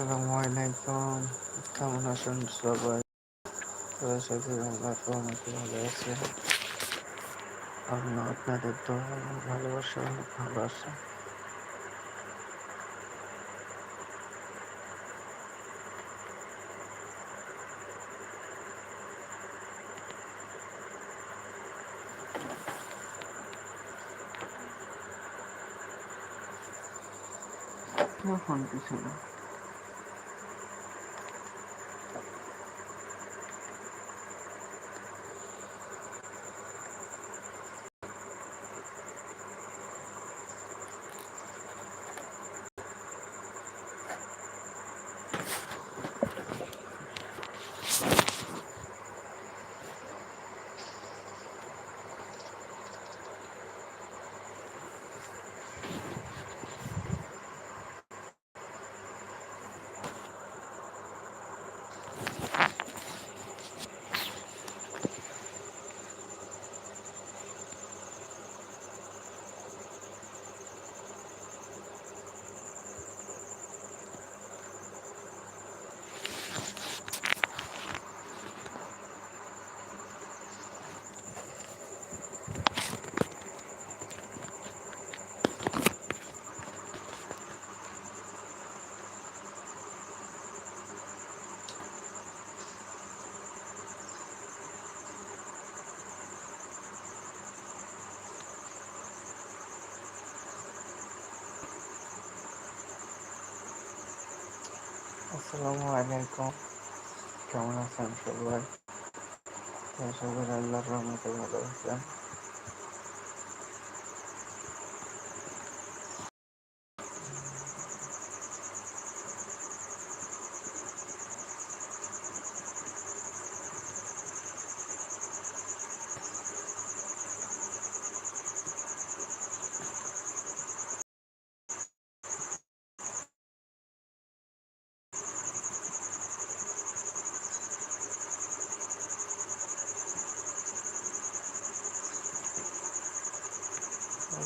আসসালামু আলাইকুম। কেমন আছেন সবাই? সবাই সাথে আল্লাহ ভালো আছে। আল্লাহ আপনাদের তো ভালোবাসা অনেক ভালো আছে ফোন পিছনে আসসালামু আলাইকুম। কেমন আছেন সবাই? সবাই আল্লাহর রহমতে ভালো আছেন।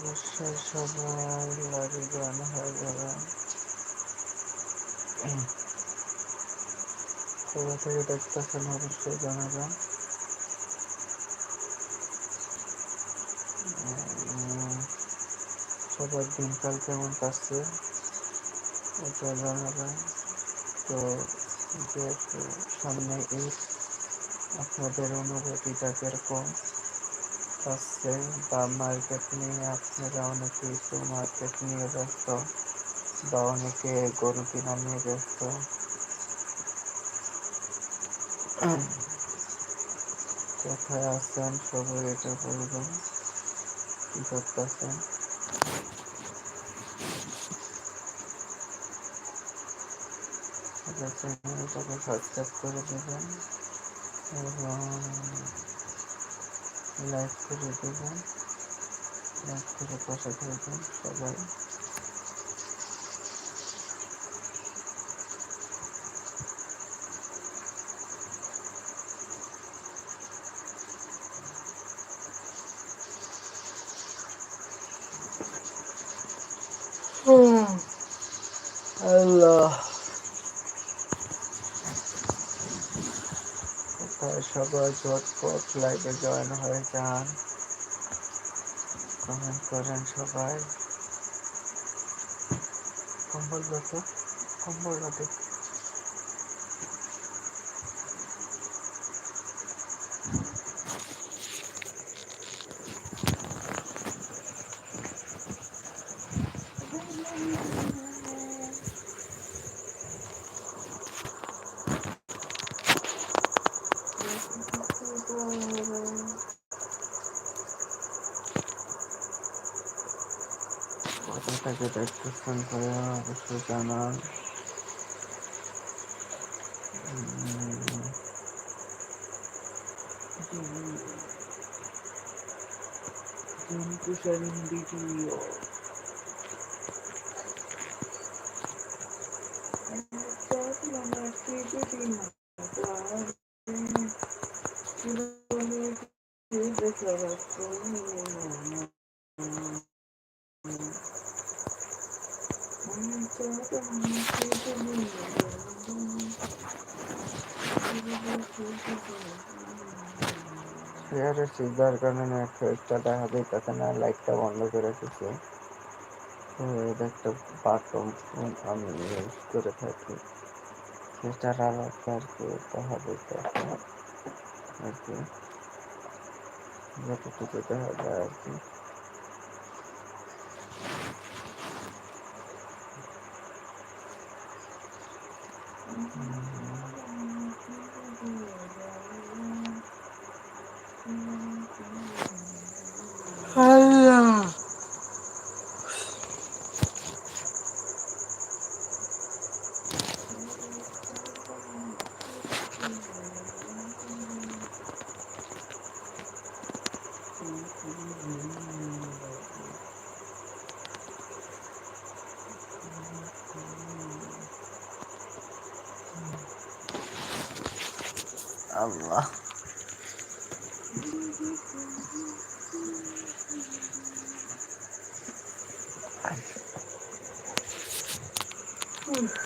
অবশ্যই সবাই লাইভে জয়েন হয়ে যাবেন কোথা থেকে দেখতেছেন অবশ্যই জানাবেন। সবার দিনকাল কেমন কাটছে, এটা জানাবেন। তো যেহেতু সামনে ঈদ, আপনাদের অনুভূতিটা কীরকম? কাটছে বা মার্কেট নিয়ে আপনারা অনেকে একটু মার্কেট নিয়ে ব্যস্ত বা অনেকে গরু কিনা নিয়ে ব্যস্ত। কোথায় আছেন সবাই এটা বলবেন, কি করতেছেন? সাবস্ক্রাইব করে দেবেন। এবং লাইক করে দেবেন লাইক করে পাশে থাকবেন সবাই আল্লাহ কোথায় সবাই ঝটপট লাইভে জয়েন হয়ে যান। কমেন্ট করেন সবাই। কম্বল দেখো কম্বলটা দেখ কোথা থেকে দেখতেছেন ভাইয়া অবশ্যই জানান উম, জন্তু sharing শেয়ারের সিদ্ধার কারণে একটা দেখা যাইতেছে না লাইটটা বন্ধ করে রেখেছি তো এটা একটা বাটন আমি ইউজ করে থাকি। সেটার আলোতে আর কি দেখা যাইতেছে আর কি। যতটুকু দেখা যায় আর কি। আল্লাহ আল্লাহ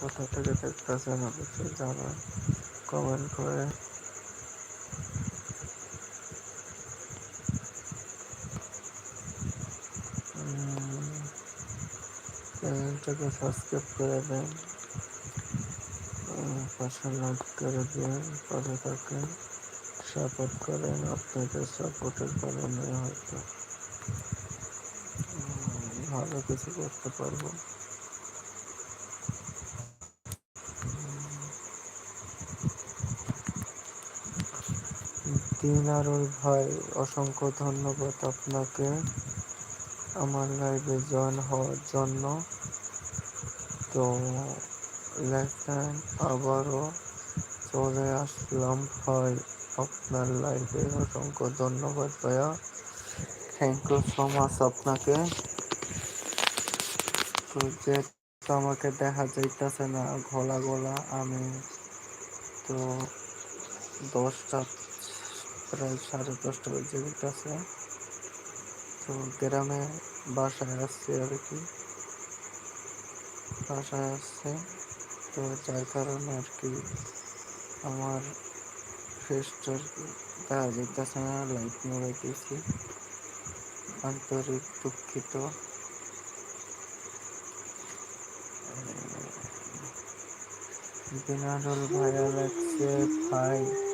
কোথা থেকে দেখতেছেন অবশ্যই জানান কমেন্ট করে? চ্যানেলটাকে সাবস্ক্রাইব করে দেন। পাশে লাইক করে দিন পাশে থাকেন। সাপোর্ট করেন, আপনাদের সাপোর্টের কারণে হয়তো ভালো কিছু করতে পারব। দিনারুল ভাই, অসংখ্য ধন্যবাদ আপনাকে আমার লাইভে জয়েন হওয়ার জন্য। তো লেখেন, আবারও চলে আসলাম ভাই, আপনার লাইভে অসংখ্য ধন্যবাদ ভাইয়া। থ্যাংক ইউ সো মাচ আপনাকে। তো যে আমাকে দেখা যাইতেছে না গলা গলা আমি তো দশটা প্রায় সাড়ে দশটা বেজে যেতেছে তো গ্রামে বাসায় আসছে আর কি। বাসায় আসছে। তো যার কারণে আর কি আমার ফেসটা দেখা যেতেছে না, লাইট মেরে দিয়েছি আন্তরিক দুঃখিত। বিনারুল ভাইয়া লাগছে, ভাই।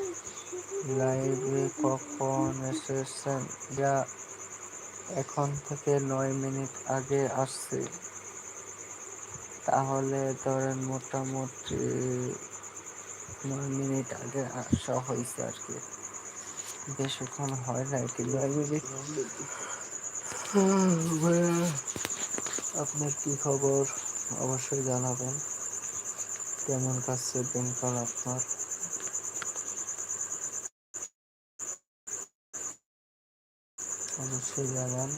লাইভে কখন এসেছেন? যা এখন থেকে নয় মিনিট আগে আসছে। তাহলে ধরেন মোটামুটি নয় মিনিট আগে আসা হয়েছে আর কি। বেশিক্ষণ হয় না কি লাইব্রেরি। আপনার কি খবর? অবশ্যই জানাবেন। কেমন কাছে দিনকাল আপনার? অবশ্যই জানান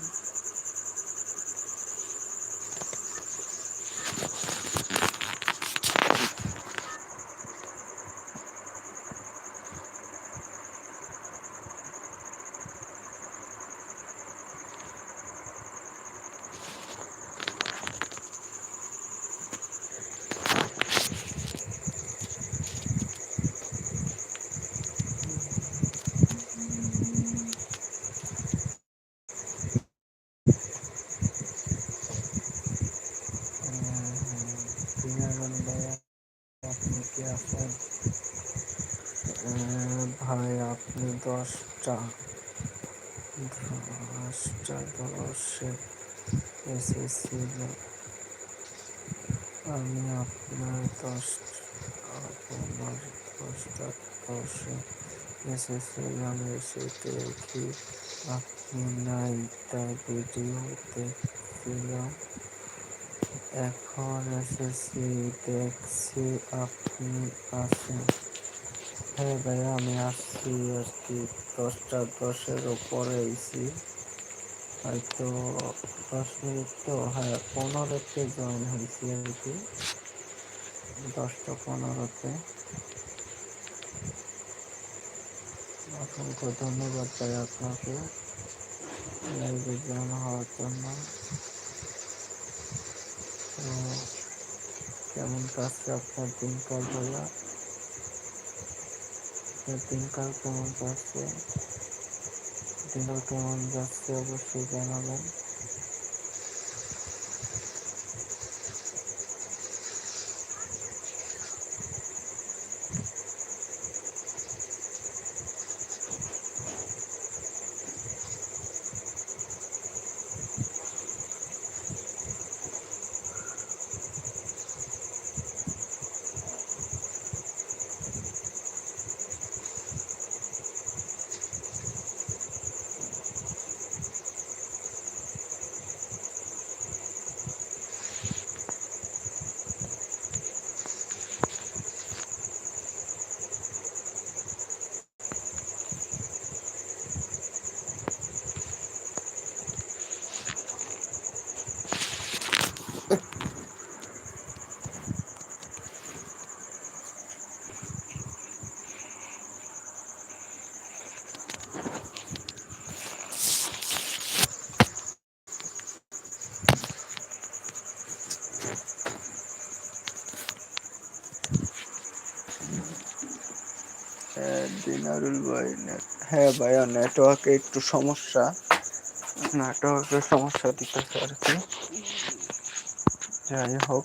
বিনোদন ভাইয়া আপনি কি আছেন আহ, ভাই আপনি দশটা দশটা, দশে এসেছিলেন আমি আপনার দশটা আপনার দশটা, দশে এসেছে আমি এসে দেখি। আপনি নাই তাই ভিডিও দেখছিলাম। এখন এসেছি, দেখছি আপনি আছেন। হ্যাঁ ভাইয়া, আমি আসছি আর কি দশটা দশের ওপরে এসি হয়তো দশ মিনিট তো হ্যাঁ পনেরোতে জয়েন হয়েছি আর কি। দশটা পনেরোতে। অসংখ্য ধন্যবাদ ভাই আপনাকে। লাইভে জয়েন হওয়ার জন্য। কেমন কাজছে আপনার দিনকাল ভাইয়া? আপনার দিনকাল কেমন যাচ্ছে? দিনকাল কেমন যাচ্ছে অবশ্যই জানাবেন। দিনারুল ভাই হ্যাঁ ভাইয়া নেটওয়ার্কে একটু সমস্যা। নেটওয়ার্কের সমস্যা দিতেছে আর কি। যাই হোক।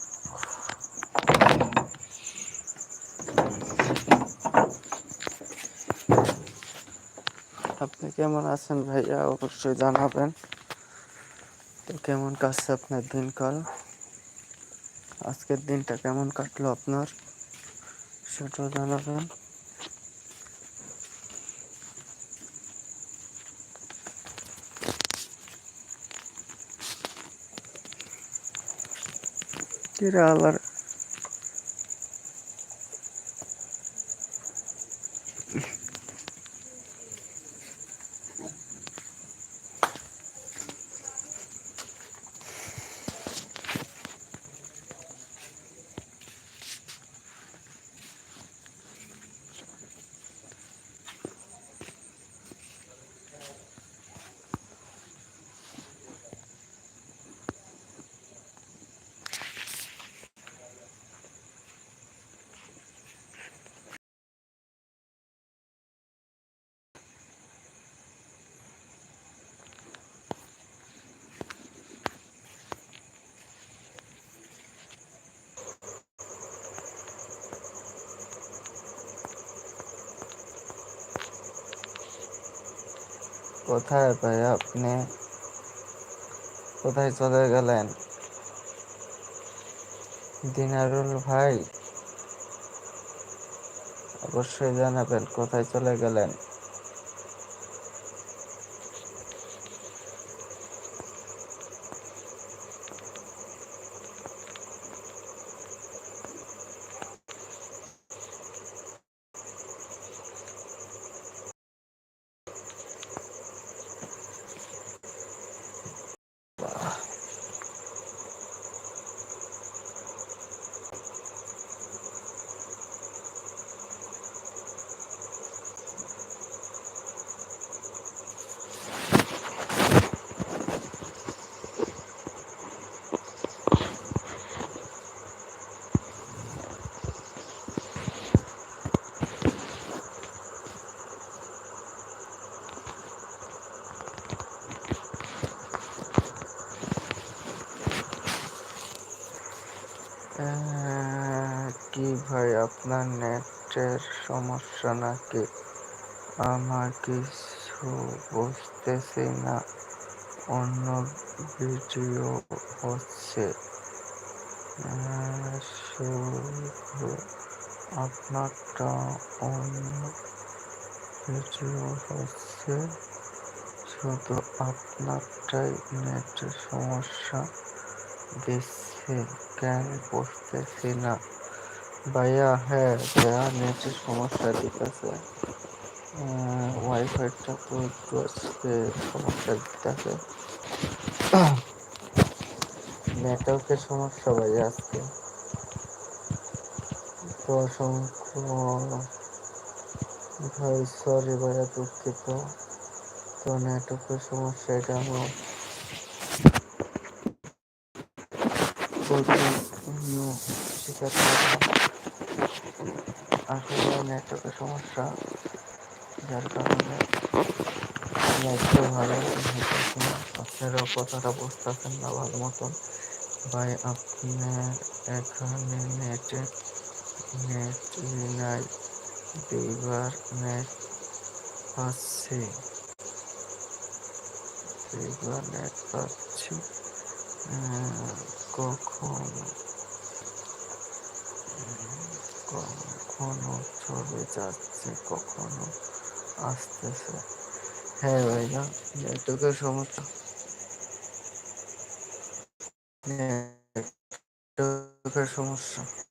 আপনি কেমন আছেন ভাইয়া? অবশ্যই জানাবেন। তো কেমন কাটছে আপনার দিনকাল? আজকের দিনটা কেমন কাটলো আপনার? সেটাও জানাবেন। কিরা কোথায় ভাই আপনি কোথায় চলে গেলেন? দিনারুল ভাই অবশ্যই জানাবেন কোথায় চলে গেলেন। কি ভাই আপনার নেটের সমস্যা নাকি? আমার কিছু বুঝতেছি না। অন্য ভিডিও হচ্ছে। শুধু আপনারটা অন্য ভিডিও হচ্ছে। শুধু আপনারটাই নেটের সমস্যা দিচ্ছে। কেন বুঝতেছি না। ভাইয়া হ্যাঁ ভাইয়া নেটের সমস্যা দিতেছে। ওয়াইফাইটা তো একটু আজকে সমস্যা দিতেছে। নেটওয়ার্কের সমস্যা ভাইয়া আজকে। তো অসংখ্য ভাই সরি ভাইয়া, দুঃখিত। তো নেটওয়ার্কের সমস্যা, এটা আমার স্বীকার করলাম। আসলে নেটওয়ার্কের সমস্যা যার কারণে ভালো আপনারাও কথাটা বুঝতেছেন না ভালো মতন। ভাই আপনার এখানে নেটে নেট নাই দুইবার নেট পাচ্ছি। দুইবার নেট পাচ্ছি আহ, কখন? কখনো চলে যাচ্ছে কখনো আসতেছে। হ্যাঁ ভাইয়া নেটওয়ার্কের সমস্যা। নেটওয়ার্কের সমস্যা।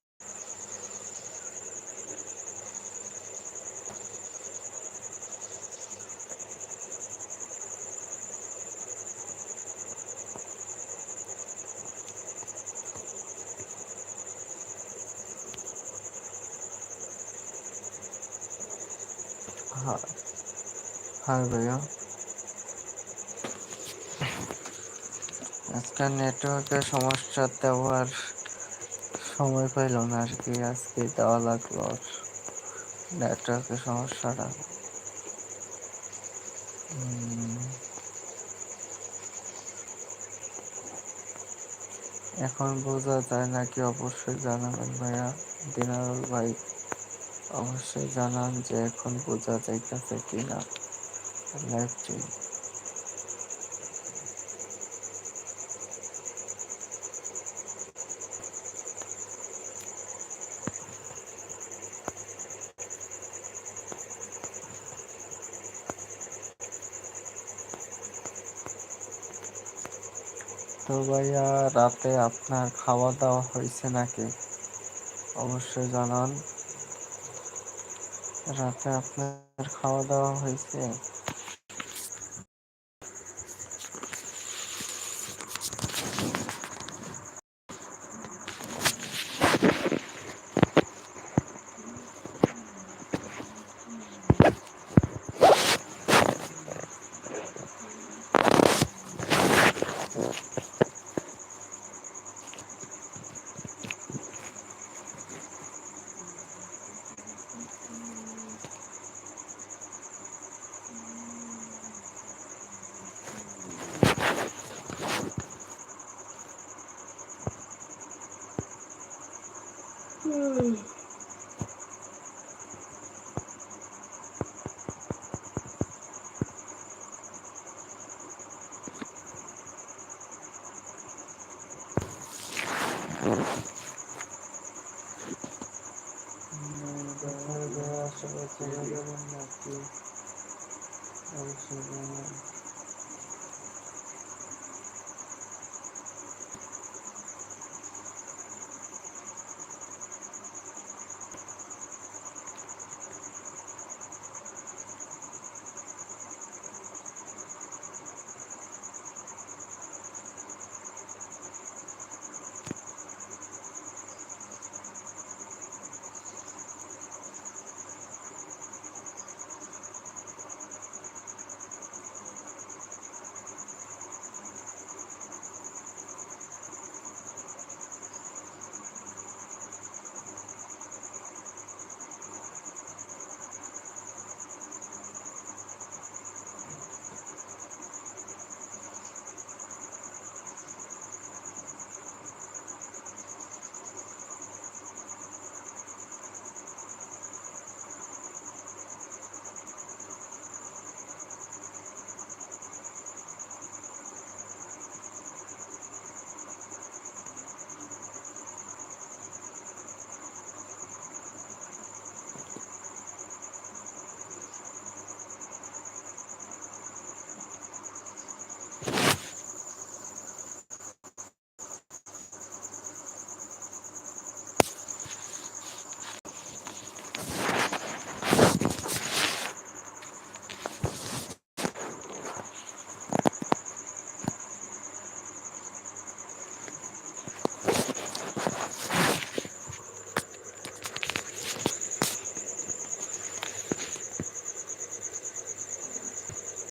হ্যাঁ ভাইয়া। আজকে নেটওয়ার্কের সমস্যা দেওয়ার সময় পাইল না আর কি আজকে দেওয়া লাগল নেটওয়ার্কের সমস্যাটা। এখন বোঝা যায় নাকি অবশ্যই জানাবেন, ভাইয়া। দিনারুল ভাই। অবশ্যই জানান যে এখন বোঝা যাইতেছে কিনা তো ভাইয়া, রাতে আপনার খাওয়া দাওয়া হয়েছে নাকি? অবশ্যই জানান। রাতে আপনার খাওয়া দাওয়া হয়েছে? আসলে চলে যাবেন নাকি অবশ্যই জানান